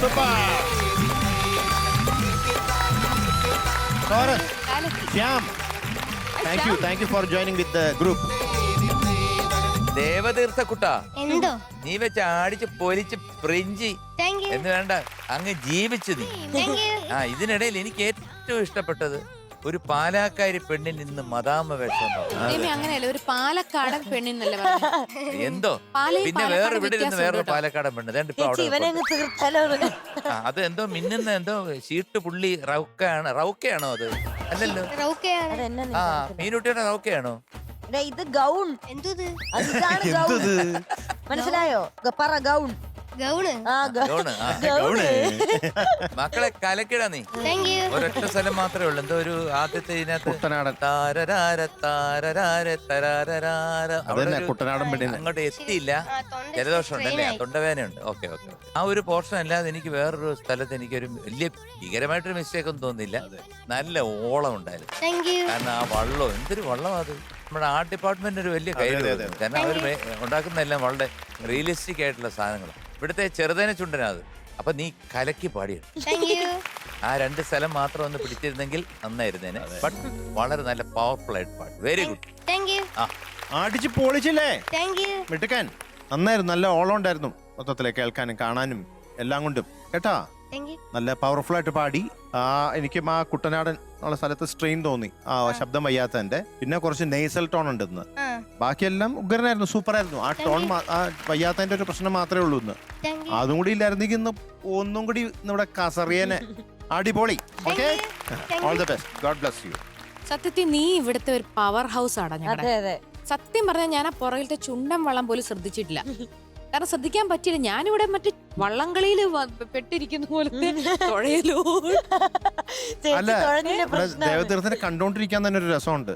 Super Shyam thank you thank you for joining with the group Devatheertha കുട്ട എന്തോ? നീ വെച്ച് ആടിച്ച് പൊലിച്ച് പ്രിഞ്ചി എന്ന് വേണ്ട അങ്ങ് ജീവിച്ചു നീ. ആ ഇതിനിടയിൽ എനിക്ക് ഏറ്റവും ഇഷ്ടപ്പെട്ടത് ഒരു പാലാക്കാരി പെണ്ണിൽ നിന്ന് മദാമ വേഷം. ദേവി അങ്ങനെയല്ല ഒരു പാലക്കാടൻ പെണ്ണിന്നല്ലേ പറഞ്ഞത്? എന്തോ? പാലയും പിന്നെ പാലക്കാടും വേറെ ഇവിടെ ഇരുന്ന് വ്യത്യാസമുണ്ട് വേറൊരു കേട്ടോ. പാലക്കാടൻ പെണ്ണ്. ദേ ഇപ്പൊ ചേച്ചി അവിടെ ഇവനെ അങ്ങ് തീർത്താലോ? ആ, അത് എന്തോ മിന്നുന്ന എന്തോ ഷീട്ട് പുള്ളി റൗക്കാണ് റൗക്കയാണോ അത്? അല്ലല്ലോ. റൗക്കയാണ്. അതെന്നാ ആ മീനുട്ടിയുടെ റൗക്കയാണോ? ഇത് ഗൗൺ. എന്തത്? അത് ഇതാണ് ഗൗൺ. മനസ്സിലായോ? ഗ- പറ ഗൗൺ. ഗൗണ്. ആ ഗ- ഗൗണ്, ആ, ഗൗണ്. മക്കളെ കലക്കിടാ നീ. താങ്ക് യു ഒരൊറ്റ സ്ഥലം മാത്രമേ ഉള്ളൂ. എന്തോ ഒരു ആദ്യത്തെ ഇതിനകത്ത് കുട്ടനാടൻ. താരരാര താരരാര തരാരരാര. അവിടെ അതന്നെ ഒരു- കുട്ടനാടൻ പെണ്ണിന് അങ്ങോട്ട് എത്തിയില്ല. ആ, തൊണ്ട ജലദോഷം ഉണ്ടല്ലേ strain ആയി. തൊണ്ടവേദനയുണ്ട്. Okay okay. ആ ഒരു പോർഷൻ അല്ലാതെ എനിക്ക് വേറൊരു സ്ഥലത്ത് എനിക്കൊരു വലിയ ഭീകരമായിട്ടൊരു മിസ്റ്റേക്ക് ഒന്നും തോന്നില്ല നല്ല ഓളം ഉണ്ടായിരുന്നു താങ്ക് യു കാരണം ആ വള്ളം എന്തൊരു വള്ളം അത്? നമ്മുടെ ആർട്ട് ഡിപ്പാർട്ട്മെന്റ് ഒരു വലിയ കൈ അതെ, അതെ, അതെ. കാരണം അവർ ഉണ്ടാക്കുന്നതെല്ലാം വളരെ റിയലിസ്റ്റിക് ആയിട്ടുള്ള സാധനങ്ങൾ ഇവിടുത്തെ ചെറുതേന ചുണ്ടനാത് അപ്പൊ നീ കലക്കി താങ്ക് ആ രണ്ട് സ്ഥലം മാത്രം ഒന്ന് പിടിച്ചിരുന്നെങ്കിൽ നന്നായിരുന്നേനെ. ബട്ട് വളരെ നല്ല പവർഫുൾ ആയിട്ട് പാടി. വെരി ഗുഡ് ആ. അടിച്ച് പൊളിച്ചില്ലേ? യു നന്നായിരുന്നു. നല്ല ഓളം ഉണ്ടായിരുന്നു മൊത്തത്തിലെ കേൾക്കാനും കാണാനും എല്ലാം കൊണ്ടും. കേട്ടാ? നല്ല പവർഫുൾ ആയിട്ട് പാടി. ആ എനിക്കും ആ കുട്ടനാടൻ ഉള്ള സ്ഥലത്ത് സ്ട്രെയിൻ തോന്നി. ആ ശബ്ദം വയ്യാത്തതിന്റെ. പിന്നെ കുറച്ച് നെയ്സൽ ടോൺ ഉണ്ട് ഇന്ന് ആ. ബാക്കിയെല്ലാം ഉഗ്രനായിരുന്നു സൂപ്പർ ആയിരുന്നു ആ ടോൺ ആ വയ്യാത്തതിന്റെ ഒരു പ്രശ്നം മാത്രമേ ഉള്ളൂ ഇന്ന്. അതും കൂടി ഇല്ലായിരുന്നെങ്കിൽ ഇന്ന് ഒന്നും കൂടി നമ്മുടെ കസറിയനെ അടിപൊളി. Okay all the best God bless you സത്യത്തിൽ നീ ഇവിടുത്തെ ഒരു പവർ ഹൗസ് ആണ് ഞങ്ങളുടെ അതെ അതെ. സത്യം പറഞ്ഞാൽ ഞാൻ ആ പുറകിലത്തെ ചുണ്ടൻ വള്ളം പോലും ശ്രദ്ധിച്ചിട്ടില്ല. കാരണം ശ്രദ്ധിക്കാൻ പറ്റില്ല ഞാനിവിടെ മറ്റേ വള്ളംകളിയിൽ പെട്ടിരിക്കുന്ന പോലത്തെ തുഴയലോ ദേവതീർത്ഥനെ കണ്ടോണ്ടിരിക്കാൻ തന്നെ ഒരു രസമുണ്ട്.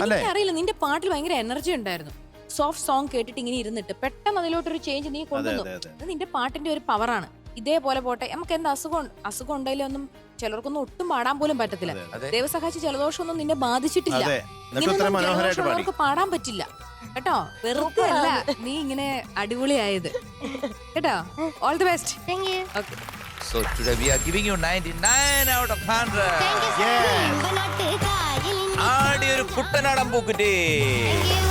എനിക്കറിയില്ല നിന്റെ പാട്ടിൽ ഭയങ്കര എനർജി ഉണ്ടായിരുന്നു. സോഫ്റ്റ് സോങ് കേട്ടിട്ട് ഇങ്ങനെ ഇരുന്നിട്ട് പെട്ടെന്ന് അതിലോട്ടൊരു ചേഞ്ച് നീ കൊണ്ടുവന്നു. അതെ, നിന്റെ പാട്ടിന്റെ ഒരു പവറാണ് ഇതേപോലെ പോട്ടെ നമുക്ക് എന്ത് അസുഖം അസുഖം ഉണ്ടെങ്കിലും ഒന്നും ചിലർക്കൊന്നും ഒട്ടും പാടാൻ പോലും പറ്റത്തില്ല. ദൈവസഹായിച്ച് ജലദോഷമൊന്നും നിന്നെ ബാധിച്ചിട്ടില്ല. നിന്നെ എന്നിട്ട് മനോഹരമായിട്ട് പാടി ജലദോഷമുള്ളവർക്ക് പാടാൻ പറ്റില്ല. കേട്ടോ? വെറുതെ അല്ല നീ ഇങ്ങനെ അടിപൊളിയായത്. കേട്ടോ? All the best thank you okay So today we are giving you 99 out of 100. Thank you Yes. ആടി ഒരു കുട്ടനാടൻ പൂക്കുറ്റി താങ്ക് യു